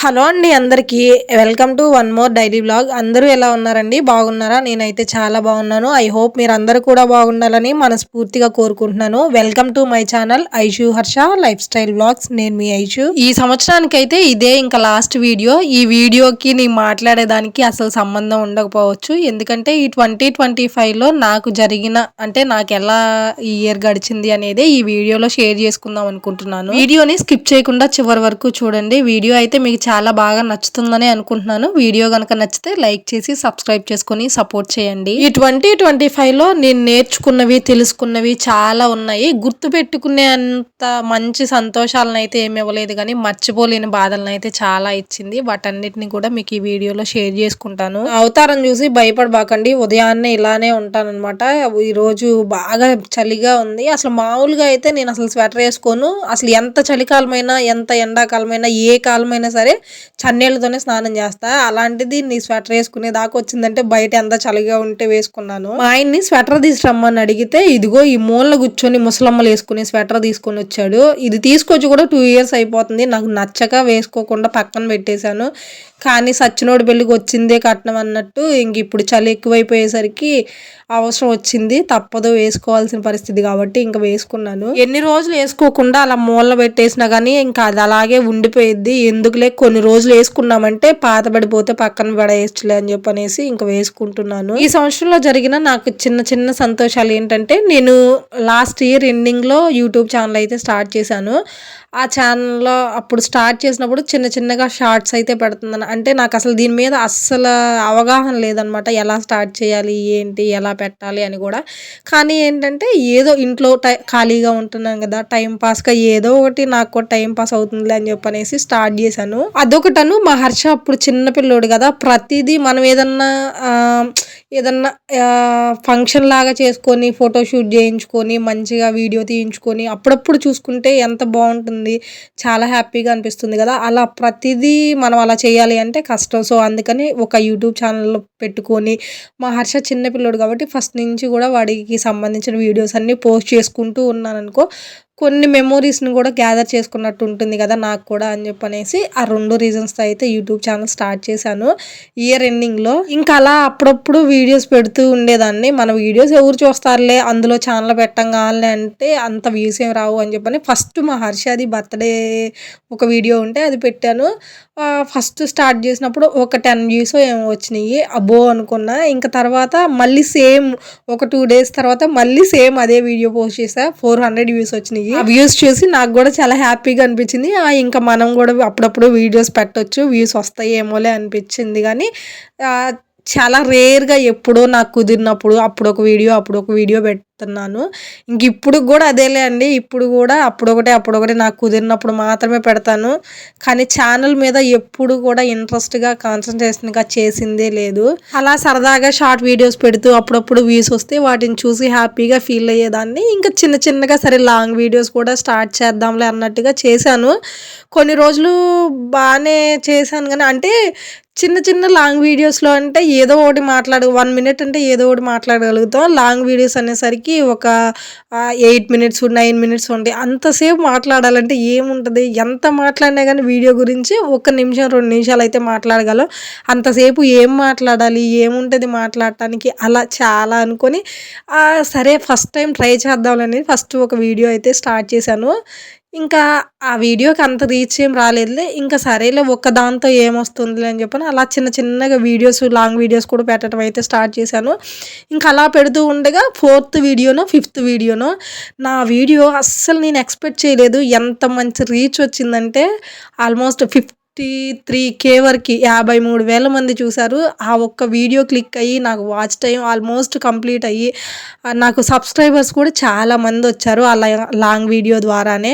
Hello అండి అందరికీ. Welcome to one more daily blog. అందరూ ఎలా ఉన్నారండి? బాగున్నారా? నేనైతే చాలా బాగున్నాను. ఐ హోప్ మీరు అందరూ కూడా బాగుండాలని మనస్ఫూర్తిగా కోరుకుంటున్నాను. Welcome to my channel Aishu Harsha lifestyle blogs. నేను మీ ఐషు. ఈ సంవత్సరానికి అయితే ఇదే ఇంకా లాస్ట్ వీడియో. ఈ వీడియోకి నేను మాట్లాడేదానికి అసలు సంబంధం ఉండకపోవచ్చు. ఎందుకంటే ఈ ట్వంటీ ట్వంటీ ఫైవ్లో నాకు జరిగిన అంటే నాకు ఎలా ఈ ఇయర్ గడిచింది అనేది ఈ వీడియోలో షేర్ చేసుకుందాం అనుకుంటున్నాను. వీడియోని స్కిప్ చేయకుండా చివరి వరకు చూడండి. వీడియో అయితే మీకు చాలా బాగా నచ్చుతుందని అనుకుంటున్నాను. వీడియో కనుక నచ్చితే లైక్ చేసి సబ్స్క్రైబ్ చేసుకొని సపోర్ట్ చేయండి. ఈ ట్వంటీ ట్వంటీ ఫైవ్లో నేను నేర్చుకున్నవి తెలుసుకున్నవి చాలా ఉన్నాయి. గుర్తు పెట్టుకునే అంత మంచి సంతోషాలను అయితే ఏమి ఇవ్వలేదు. కానీ మర్చిపోలేని బాధలను అయితే చాలా ఇచ్చింది. వాటన్నిటిని కూడా మీకు ఈ వీడియోలో షేర్ చేసుకుంటాను. అవతారం చూసి భయపడబాకండి. ఉదయాన్నే ఇలానే ఉంటానన్నమాట. ఈరోజు బాగా చలిగా ఉంది. అసలు మామూలుగా అయితే నేను అసలు స్వెటర్ వేసుకోను. అసలు ఎంత చలికాలమైనా ఎంత ఎండాకాలమైనా ఏ కాలమైనా సరే చన్నీళ్ళతోనే స్నానం చేస్తా. అలాంటిది నీ స్వెటర్ వేసుకునే దాకా వచ్చిందంటే బయట ఎంత చలిగా ఉంటే వేసుకున్నాను. మా ఆయన్ని స్వెటర్ తీసుకురమ్మని అడిగితే ఇదిగో ఈ మూలన కూర్చొని ముసలమ్మలు వేసుకునే స్వెటర్ తీసుకొని వచ్చాడు. ఇది తీసుకొచ్చి కూడా టూ ఇయర్స్ అయిపోతుంది. నాకు నచ్చక వేసుకోకుండా పక్కన పెట్టేశాను. కానీ సచ్చినోడు పెళ్ళికి వచ్చిందే కట్నం అన్నట్టు ఇంక ఇప్పుడు చలి ఎక్కువైపోయేసరికి అవసరం వచ్చింది. తప్పదు వేసుకోవాల్సిన పరిస్థితి కాబట్టి ఇంకా వేసుకున్నాను. ఎన్ని రోజులు వేసుకోకుండా అలా మూల పెట్టేసినా కానీ ఇంకా అది అలాగే ఉండిపోయిద్ది. ఎందుకులే కొన్ని రోజులు వేసుకున్నామంటే పాత పడిపోతే పక్కన పడేయచ్చులే అని చెప్పనేసి ఇంకా వేసుకుంటున్నాను. ఈ సంవత్సరంలో జరిగిన నాకు చిన్న చిన్న సంతోషాలు ఏంటంటే నేను లాస్ట్ ఇయర్ ఎండింగ్లో యూట్యూబ్ ఛానల్ అయితే స్టార్ట్ చేశాను. ఆ ఛానల్లో అప్పుడు స్టార్ట్ చేసినప్పుడు చిన్న చిన్నగా షార్ట్స్ అయితే పెడుతున్నాను అంటే నాకు అసలు దీని మీద అస్సలు అవగాహన లేదనమాట ఎలా స్టార్ట్ చేయాలి ఏంటి ఎలా పెట్టాలి అని కూడా. కానీ ఏంటంటే ఏదో ఇంట్లో టై ఖాళీగా ఉంటున్నాను కదా టైం పాస్గా ఏదో ఒకటి నాకు టైంపాస్ టైం పాస్ చెప్పి అని చెప్పనేసి స్టార్ట్ చేశాను. అదొకటను మా హర్ష అప్పుడు చిన్నపిల్లోడు కదా ప్రతిదీ మనం ఏదన్నా ఏదన్నా ఫంక్షన్ లాగా చేసుకొని ఫోటోషూట్ చేయించుకొని మంచిగా వీడియో తీయించుకొని అప్పుడప్పుడు చూసుకుంటే ఎంత బాగుంటుంది చాలా హ్యాపీగా అనిపిస్తుంది కదా. అలా ప్రతిదీ మనం అలా చేయాలి అంటే కష్టం. సో అందుకని ఒక యూట్యూబ్ ఛానల్ పెట్టుకొని మా హర్ష చిన్నపిల్లడు కాబట్టి ఫస్ట్ నుంచి కూడా వాడికి సంబంధించిన వీడియోస్ అన్నీ పోస్ట్ చేసుకుంటూ ఉన్నాను అనుకో కొన్ని మెమోరీస్ని కూడా గ్యాదర్ చేసుకున్నట్టు ఉంటుంది కదా నాకు కూడా అని చెప్పనేసి ఆ రెండు రీజన్స్తో అయితే యూట్యూబ్ ఛానల్ స్టార్ట్ చేశాను. ఇయర్ ఎండింగ్లో ఇంకా అలా అప్పుడప్పుడు వీడియోస్ పెడుతూ ఉండేదాన్ని. మన వీడియోస్ ఎవరు చూస్తారులే? అందులో ఛానల్ పెట్టం కావాలి అంటే అంత వ్యూస్ ఏం రావు అని చెప్పని ఫస్ట్ మా హర్షది బర్త్డే ఒక వీడియో ఉంటే అది పెట్టాను. ఫస్ట్ స్టార్ట్ చేసినప్పుడు ఒక టెన్ వ్యూస్ ఏమో వచ్చినాయి. అబ్బో అనుకున్నా. ఇంకా తర్వాత మళ్ళీ సేమ్ ఒక టూ డేస్ తర్వాత మళ్ళీ సేమ్ అదే వీడియో పోస్ట్ చేసా ఫోర్ హండ్రెడ్ వ్యూస్ వచ్చినాయి. ఆ వ్యూస్ చూసి నాకు కూడా చాలా హ్యాపీగా అనిపించింది. ఇంకా మనం కూడా అప్పుడప్పుడు వీడియోస్ పెట్టవచ్చు వ్యూస్ వస్తాయేమోలే అనిపించింది. కానీ చాలా రేర్గా ఎప్పుడో నాకు కుదిరినప్పుడు అప్పుడు ఒక వీడియో అప్పుడు ఒక వీడియో పెడుతున్నాను. ఇంక ఇప్పుడు కూడా అదేలే అండి. ఇప్పుడు కూడా అప్పుడొకటి అప్పుడొకటి నాకు కుదిరినప్పుడు మాత్రమే పెడతాను. కానీ ఛానల్ మీద ఎప్పుడు కూడా ఇంట్రెస్ట్గా కాన్సన్ట్రేషన్గా చేసిందే లేదు. అలా సరదాగా షార్ట్ వీడియోస్ పెడుతూ అప్పుడప్పుడు వ్యూస్ వస్తే వాటిని చూసి హ్యాపీగా ఫీల్ అయ్యేదాన్ని. ఇంకా చిన్న చిన్నగా సరే లాంగ్ వీడియోస్ కూడా స్టార్ట్ చేద్దాంలే అన్నట్టుగా చేశాను. కొన్ని రోజులు బాగానే చేశాను కానీ అంటే చిన్న చిన్న లాంగ్ వీడియోస్లో అంటే ఏదో ఒకటి మాట్లాడు వన్ మినిట్ అంటే ఏదో ఒకటి మాట్లాడగలుగుతాం. లాంగ్ వీడియోస్ అనేసరికి ఒక ఎయిట్ మినిట్స్ నైన్ మినిట్స్ ఉంటాయి. అంతసేపు మాట్లాడాలంటే ఏముంటుంది? ఎంత మాట్లాడినా కానీ వీడియో గురించి ఒక నిమిషం రెండు నిమిషాలు అయితే మాట్లాడగలం. అంతసేపు ఏం మాట్లాడాలి? ఏముంటుంది మాట్లాడటానికి? అలా చాలా అనుకొని సరే ఫస్ట్ టైం ట్రై చేద్దామని ఫస్ట్ ఒక వీడియో అయితే స్టార్ట్ చేశాను. ఇంకా ఆ వీడియోకి అంత రీచ్ ఏం రాలేదులే. ఇంకా సరేలే ఒక్క దాంతో ఏమొస్తుందిలే అని చెప్పని అలా చిన్న చిన్నగా వీడియోస్ లాంగ్ వీడియోస్ కూడా పెట్టడం అయితే స్టార్ట్ చేశాను. ఇంకా అలా పెడుతూ ఉండగా ఫోర్త్ వీడియోనో ఫిఫ్త్ వీడియోనో నా వీడియో అస్సలు నేను ఎక్స్పెక్ట్ చేయలేదు. ఎంత మంచి రీచ్ వచ్చిందంటే almost fifth fifty three K వరకు యాభై మూడు వేల మంది చూశారు. ఆ ఒక్క వీడియో క్లిక్ అయ్యి నాకు వాచ్ టైం ఆల్మోస్ట్ కంప్లీట్ అయ్యి నాకు సబ్స్క్రైబర్స్ కూడా చాలా మంది వచ్చారు ఆ లాంగ్ వీడియో ద్వారానే.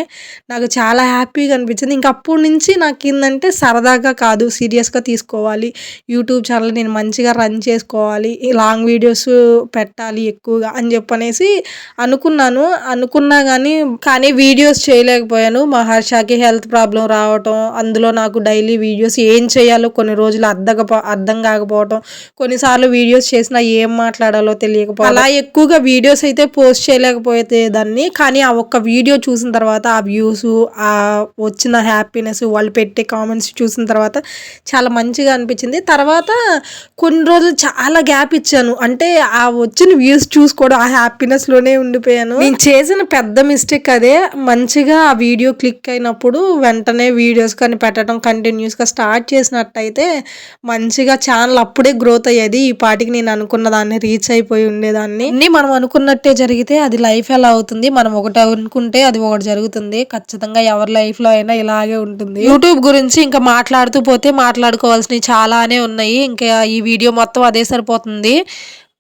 నాకు చాలా హ్యాపీగా అనిపించింది. ఇంక అప్పటి నుంచి నాకు ఏంటంటే సరదాగా కాదు సీరియస్గా తీసుకోవాలి. యూట్యూబ్ ఛానల్ నేను మంచిగా రన్ చేసుకోవాలి లాంగ్ వీడియోస్ పెట్టాలి ఎక్కువగా అని చెప్పనేసి అనుకున్నాను. అనుకున్నా కానీ కానీ వీడియోస్ చేయలేకపోయాను. మహర్షాకి హెల్త్ ప్రాబ్లం రావటం అందులో నాకు డైలీ వీడియోస్ ఏం చేయాలో కొన్ని రోజులు అర్థం అర్థం కాకపోవటం కొన్నిసార్లు వీడియోస్ చేసినా ఏం మాట్లాడాలో తెలియకపోవడం. అలా ఎక్కువగా వీడియోస్ అయితే పోస్ట్ చేయలేకపోతే దాన్ని కానీ ఆ ఒక్క వీడియో చూసిన తర్వాత ఆ వ్యూస్ ఆ వచ్చిన హ్యాపీనెస్ వాళ్ళు పెట్టే కామెంట్స్ చూసిన తర్వాత చాలా మంచిగా అనిపించింది. తర్వాత కొన్ని రోజులు చాలా గ్యాప్ ఇచ్చాను. అంటే ఆ వచ్చిన వ్యూస్ చూసుకోవడం ఆ హ్యాపీనెస్లోనే ఉండిపోయాను. నేను చేసిన పెద్ద మిస్టేక్ అదే మంచిగా ఆ వీడియో క్లిక్ అయినప్పుడు వెంటనే వీడియోస్ కానీ పెట్టడం కంటిన్యూస్గా స్టార్ట్ చేసినట్టయితే మంచిగా ఛానల్ అప్పుడే గ్రోత్ అయ్యేది. ఈ పాటికి నేను అనుకున్న దాన్ని రీచ్ అయిపోయి ఉండేదాన్ని. అన్ని మనం అనుకున్నట్టే జరిగితే అది లైఫ్ ఎలా అవుతుంది? మనం ఒకటి అనుకుంటే అది ఒకటి జరుగుతుంది. ఖచ్చితంగా ఎవరి లైఫ్లో అయినా ఇలాగే ఉంటుంది. యూట్యూబ్ గురించి ఇంకా మాట్లాడుతూ పోతే మాట్లాడుకోవాల్సినవి చాలానే ఉన్నాయి. ఇంకా ఈ వీడియో మొత్తం అదే సరిపోతుంది.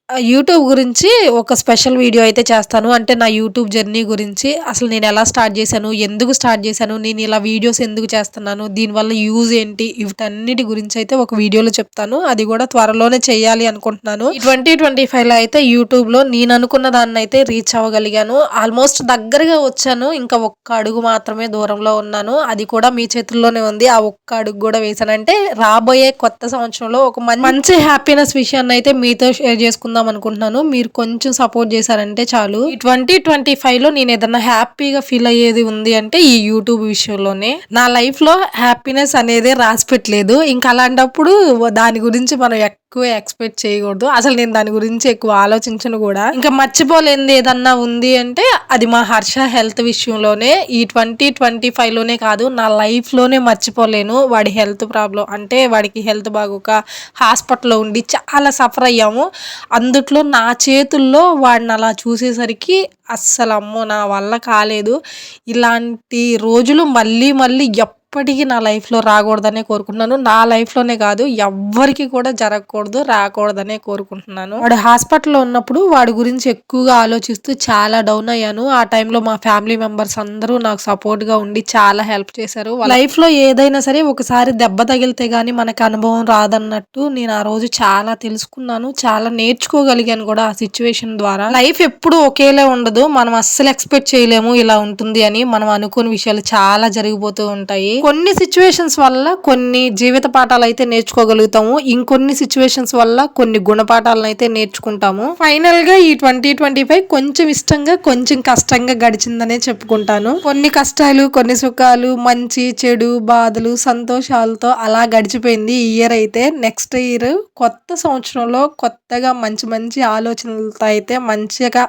యూట్యూబ్ గురించి ఒక స్పెషల్ వీడియో అయితే చేస్తాను. అంటే నా యూట్యూబ్ జర్నీ గురించి. అసలు నేను ఎలా స్టార్ట్ చేశాను ఎందుకు స్టార్ట్ చేశాను నేను ఇలా వీడియోస్ ఎందుకు చేస్తున్నాను దీనివల్ల యూజ్ ఏంటి వీటన్నిటి గురించి అయితే ఒక వీడియోలో చెప్తాను. అది కూడా త్వరలోనే చేయాలి అనుకుంటున్నాను. ట్వంటీ ట్వంటీ ఫైవ్లో అయితే యూట్యూబ్లో నేను అనుకున్న దాన్ని అయితే రీచ్ అవ్వగలిగాను. ఆల్మోస్ట్ దగ్గరగా వచ్చాను. ఇంకా ఒక్క అడుగు మాత్రమే దూరంలో ఉన్నాను. అది కూడా మీ చేతుల్లోనే ఉంది. ఆ ఒక్క అడుగు కూడా వేసానంటే రాబోయే కొత్త సంవత్సరంలో ఒక మంచి హ్యాపీనెస్ విషయాన్ని అయితే మీతో షేర్ చేసుకున్నాను చేసుకుందాం అనుకుంటున్నాను. మీరు కొంచెం సపోర్ట్ చేశారంటే చాలు. ట్వంటీ ట్వంటీ ఫైవ్లో నేను ఏదన్నా హ్యాపీగా ఫీల్ అయ్యేది ఉంది అంటే ఈ యూట్యూబ్ విషయంలోనే. నా లైఫ్లో హ్యాపీనెస్ అనేది రాసి పెట్టలేదు. ఇంకా అలాంటప్పుడు దాని గురించి మనం ఎక్కువ ఎక్స్పెక్ట్ చేయకూడదు. అసలు నేను దాని గురించి ఎక్కువ ఆలోచించను కూడా. ఇంకా మర్చిపోలేనిది ఏదన్నా ఉంది అంటే అది మా హర్ష హెల్త్ విషయంలోనే ఈ ట్వంటీ ట్వంటీ ఫైవ్లోనే కాదు నా లైఫ్లోనే మర్చిపోలేను. వాడి హెల్త్ ప్రాబ్లం అంటే వాడికి హెల్త్ బాగోక హాస్పిటల్లో ఉండి చాలా సఫర్ అయ్యాము. అందుట్లో నా చేతుల్లో వాడిని అలా చూసేసరికి అస్సలు అమ్మో నా వల్ల కాలేదు. ఇలాంటి రోజులు మళ్ళీ మళ్ళీ ఎప్పుడు ఎప్పటికీ నా లైఫ్లో రాకూడదనే కోరుకుంటున్నాను. నా లైఫ్లోనే కాదు ఎవ్వరికి కూడా జరగకూడదు రాకూడదనే కోరుకుంటున్నాను. వాడు హాస్పిటల్లో ఉన్నప్పుడు వాడి గురించి ఎక్కువగా ఆలోచిస్తూ చాలా డౌన్ అయ్యాను. ఆ టైంలో మా ఫ్యామిలీ మెంబర్స్ అందరూ నాకు సపోర్ట్గా ఉండి చాలా హెల్ప్ చేశారు. లైఫ్లో ఏదైనా సరే ఒకసారి దెబ్బ తగిలితే కానీ మనకు అనుభవం రాదన్నట్టు నేను ఆ రోజు చాలా తెలుసుకున్నాను. చాలా నేర్చుకోగలిగాను కూడా ఆ సిచ్యువేషన్ ద్వారా. లైఫ్ ఎప్పుడు ఒకేలా ఉండదు. మనం అస్సలు ఎక్స్పెక్ట్ చేయలేము ఇలా ఉంటుంది అని. మనం అనుకున్న విషయాలు చాలా జరిగిపోతూ ఉంటాయి. కొన్ని సిచ్యువేషన్స్ వల్ల కొన్ని జీవిత పాఠాలు అయితే నేర్చుకోగలుగుతాము. ఇంకొన్ని సిచ్యువేషన్స్ వల్ల కొన్ని గుణపాఠాలను అయితే నేర్చుకుంటాము. ఫైనల్గా ఈ ట్వంటీ ట్వంటీ ఫైవ్ కొంచెం ఇష్టంగా కొంచెం కష్టంగా గడిచిందనే చెప్పుకుంటాను. కొన్ని కష్టాలు కొన్ని సుఖాలు మంచి చెడు బాధలు సంతోషాలతో అలా గడిచిపోయింది ఈ ఇయర్ అయితే. నెక్స్ట్ ఇయర్ కొత్త సంవత్సరంలో కొత్తగా మంచి మంచి ఆలోచనలతో అయితే మంచిగా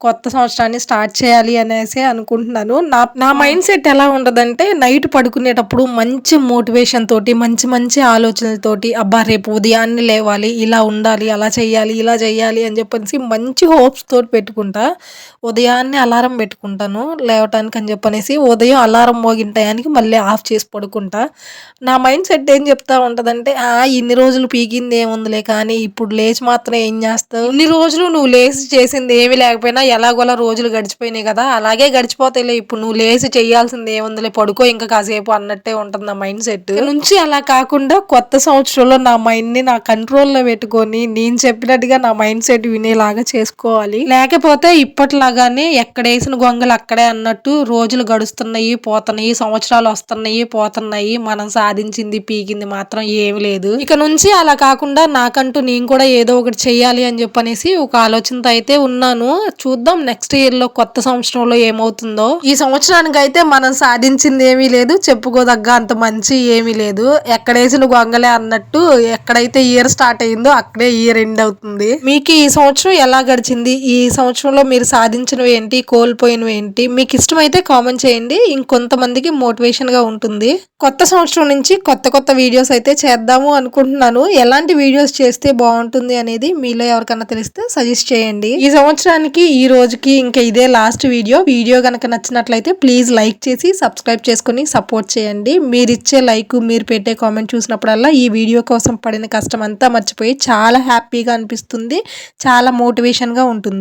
కొత్త సంవత్సరాన్ని స్టార్ట్ చేయాలి అనేసి అనుకుంటున్నాను. నా నా మైండ్ సెట్ ఎలా ఉండదంటే నైట్ పడుకునేటప్పుడు మంచి మోటివేషన్ తోటి మంచి మంచి ఆలోచనలతోటి అబ్బా రేపు ఉదయాన్నే లేవాలి ఇలా ఉండాలి అలా చేయాలి ఇలా చేయాలి అని చెప్పేసి మంచి హోప్స్ తోటి పెట్టుకుంటా ఉదయాన్నే అలారం పెట్టుకుంటాను లేవటానికి అని చెప్పనేసి ఉదయం అలారం మోగిన టయానికి మళ్ళీ ఆఫ్ చేసి పడుకుంటా. నా మైండ్ సెట్ ఏం చెప్తా ఉంటుందంటే ఆ ఇన్ని రోజులు పీకింది ఏముందిలే కానీ ఇప్పుడు లేచి మాత్రం ఏం చేస్తావు? ఇన్ని రోజులు నువ్వు లేచి చేసింది ఏమి లేకపోయినా ఎలాగోలా రోజులు గడిచిపోయినాయి కదా అలాగే గడిచిపోతాయిలే. ఇప్పుడు నువ్వు లేచి చేయాల్సింది ఏముందిలే పడుకో ఇంకా కాసేపు అన్నట్టే ఉంటుంది నా మైండ్ సెట్ నుంచి అలా కాకుండా కొత్త సంవత్సరంలో నా మైండ్ని నా కంట్రోల్లో పెట్టుకొని నేను చెప్పినట్టుగా నా మైండ్ సెట్ వినేలాగా చేసుకోవాలి. లేకపోతే ఇప్పటిలాగానే ఎక్కడేసిన గొంగలు అక్కడే అన్నట్టు రోజులు గడుస్తున్నాయి పోతున్నాయి సంవత్సరాలు వస్తున్నాయి పోతున్నాయి. మనం సాధించింది పీకింది మాత్రం ఏమి లేదు. ఇక నుంచి అలా కాకుండా నాకంటూ నేను కూడా ఏదో ఒకటి చెయ్యాలి అని చెప్పనేసి ఒక ఆలోచనతో అయితే ఉన్నాను. చూ చూద్దాం. నెక్స్ట్ ఇయర్లో కొత్త సంవత్సరంలో ఏమవుతుందో. ఈ సంవత్సరానికి అయితే మనం సాధించింది ఏమీ లేదు. చెప్పుకోదగ్గ అంత మంచి ఏమీ లేదు. ఎక్కడేసిన గొంగలే అన్నట్టు ఎక్కడైతే ఇయర్ స్టార్ట్ అయిందో అక్కడే ఇయర్ ఎండ్ అవుతుంది. మీకు ఈ సంవత్సరం ఎలా గడిచింది? ఈ సంవత్సరంలో మీరు సాధించినవి ఏంటి? కోల్పోయినవి ఏంటి? మీకు ఇష్టమైతే కామెంట్ చేయండి. ఇంకొంతమందికి మోటివేషన్గా ఉంటుంది. కొత్త సంవత్సరం నుంచి కొత్త కొత్త వీడియోస్ అయితే చేద్దాము అనుకుంటున్నాను. ఎలాంటి వీడియోస్ చేస్తే బాగుంటుంది అనేది మీలో ఎవరికైనా తెలిస్తే సజెస్ట్ చేయండి. ఈ సంవత్సరానికి ఈ రోజుకి ఇంకా ఇదే లాస్ట్ వీడియో. వీడియో కనుక నచ్చినట్లయితే ప్లీజ్ లైక్ చేసి సబ్స్క్రైబ్ చేసుకుని సపోర్ట్ చేయండి. మీరు ఇచ్చే లైక్ మీరు పెట్టే కామెంట్ చూసినప్పుడల్లా ఈ వీడియో కోసం పడిన కష్టం అంతా మర్చిపోయి చాలా హ్యాపీగా అనిపిస్తుంది. చాలా మోటివేషన్గా ఉంటుంది.